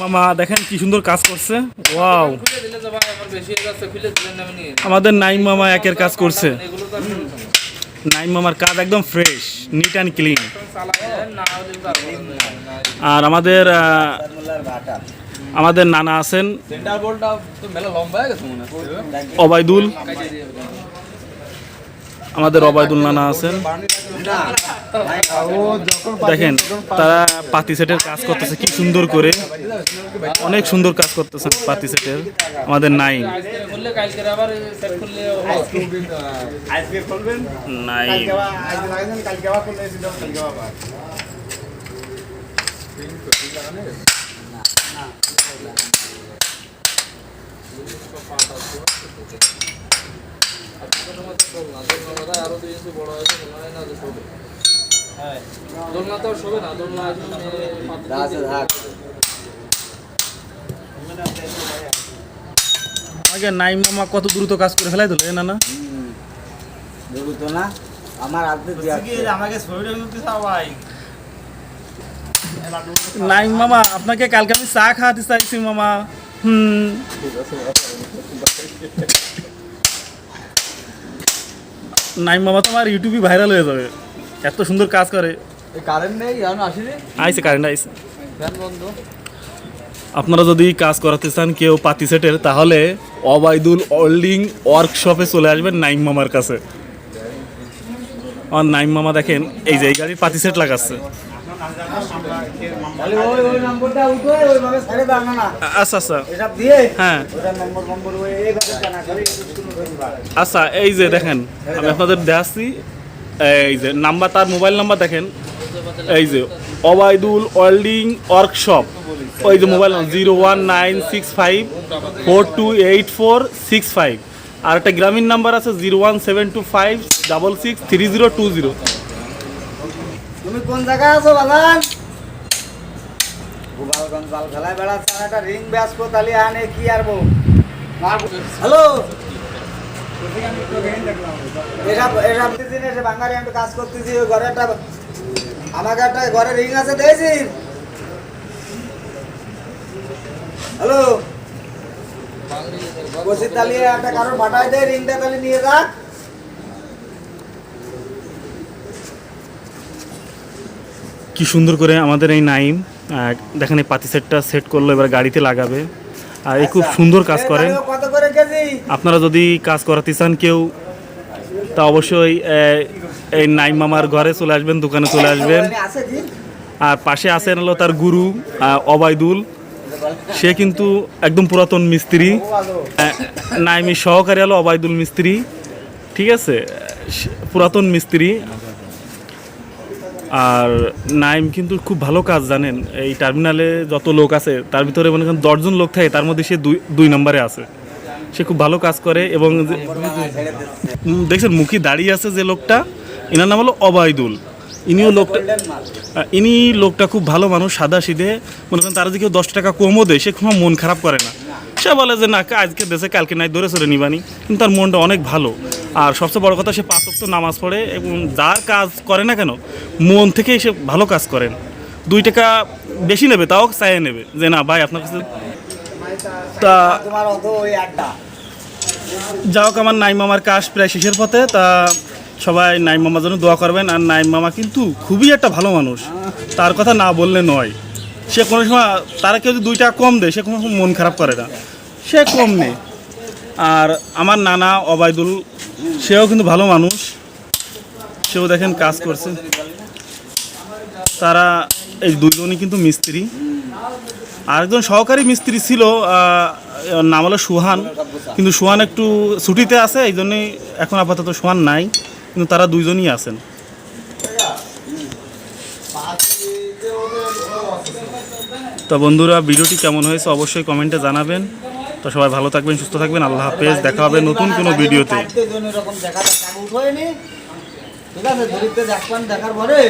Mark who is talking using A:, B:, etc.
A: মামা দেখেন কি সুন্দর কাজ করছে ওয়াও। আমাদের নাইম মামা একের কাজ করছে। নাইম মামার কাজ একদম ফ্রেশ নিট অ্যান্ড ক্লিন
B: আর
A: আমাদের আমাদের নানা আছেন অবায়দুল। আমাদের অবায়দুল নানা আছেন। দেখেন, তারা পাতি সেটের কাজ করতেছে, কি সুন্দর করে। অনেক সুন্দর কাজ করতেছেন পাতি সেটের, আমাদের নাইম
B: আজকে না না
A: আগে নাইম মামা কত দ্রুত কাজ করে ফেলাই দিল
C: দেখু না আমার হাতে
D: আমাকে
A: নাইম মামা, আপনাকে কালকে আমি চা খাওয়াতে চাইছি মামা। হুম। নাইম মামা তো আমার ইউটিউবে ভাইরাল হয়ে যাবে। এত সুন্দর কাজ করে।
B: কারেন্ট নেই আসেনি।
A: আইসে কারেন্ট আইসে আপনারা যদি কাজ করাতে চান কেউ পাতি সেটের তাহলে অবায়দুল ওল্ডিং ওয়ার্কশপে চলে আসবেন নাইম মামার কাছে। আমার নাইম মামা দেখেন এই যে এই গাড়ির পাতি সেট লাগাচ্ছে। আচ্ছা আচ্ছা। হ্যাঁ। আচ্ছা এই যে দেখেন আমি আপনাদের দেখাচ্ছি এই যে নাম্বার তার মোবাইল নাম্বার দেখেন। এই যে অবায়দুল ওয়েল্ডিং ওয়ার্কশপ। ওই যে mobile zero one nine six five four two eight four six five. আর একটা গ্রামীণ নাম্বার আছে zero one seven two five double six three zero two zero.
C: তুমি কোন জায়গায় আছো বাগান গোপালগঞ্জ বাল খেলায় বেড়াচ্ছে একটা রিং আনে কি আর বউ? হ্যালো? কাজ করতেছি ঘরে একটা, আমাকে একটা ঘরে রিং আছে হ্যালো? একটা কারোর পাঠায় দেয় রিংটা তাহলে নিয়ে যাক।
A: কি সুন্দর করে আমাদের এই নাইম দেখেন এই পাতি সেটটা সেট করল এবার গাড়িতে লাগাবে। আর এই খুব সুন্দর কাজ করে আপনারা যদি কাজ করাতে চান কেউ তা অবশ্যই এই নাইম মামার ঘরে চলে আসবেন দোকানে চলে আসবেন। আর পাশে আছেন হলো তার গুরু অবায়দুল। সে কিন্তু একদম পুরাতন মিস্ত্রি। নাইমি সহকারী হলো অবায়দুল মিস্ত্রি। ঠিক আছে? পুরাতন মিস্ত্রি। আর নাইম কিন্তু খুব ভালো কাজ জানেন, এই টার্মিনালে যত লোক আছে, তার ভিতরে মনে করেন দশজন লোক থাকে, তার মধ্যে সে দুই দুই নম্বরে আছে। সে খুব ভালো কাজ করে এবং দেখছেন, মুখী দাঁড়িয়ে আছে যে লোকটা, এনার নাম হলো অবায়দুল। ইনিও লোকটা ইনি লোকটা খুব ভালো মানুষ, সাদা সিধে। মনে করেন তারা যে কেউ দশ টাকা কমও দেয়, সে কোনো মন খারাপ করে না। সে বলে যে, না, আজকে দেশে কালকে নাই, ধরে সরে নিবানি। কিন্তু তার মনটা অনেক ভালো। আর সবচেয়ে বড় কথা সে পাঁচ নামাজ পড়ে এবং যার কাজ করে না কেন মন থেকেই সে ভালো কাজ করেন দুই টাকা বেশি নেবে তাও চাইয়ে নেবে যে না ভাই আপনার কাছে তা যাই হোক আমার নাইম মামার কাজ প্রায় শেষের পথে তা সবাই নাইম মামার জন্য দোয়া করবেন। আর নাইম মামা কিন্তু খুবই একটা ভালো মানুষ। তার কথা না বললে নয়। সে কোনো সময় তারা কেউ যদি দুই টাকা কম দেয় সে কোনো সময় মন খারাপ করে না। সে কম নেই আর আমার নানা অবায়দুল সেও কিন্তু ভালো মানুষ। সেও দেখেন কাজ করছে। তারা এই দুইজনই কিন্তু মিস্ত্রি। আরেকজন সহকারী মিস্ত্রি ছিল নাম হলো সুহান। কিন্তু সুহান একটু ছুটিতে আছে, এই জন্যই এখন আপাতত সুহান নাই। কিন্তু তারা দুইজনই আছেন। তো বন্ধুরা, ভিডিওটি কেমন হয়েছে অবশ্যই কমেন্টে জানাবেন। তো সবাই ভালো থাকবেন, সুস্থ থাকবেন। আল্লাহ হাফেজ। দেখা হবে নতুন কোনো ভিডিওতে।
C: ঠিক আছে দেখার পরে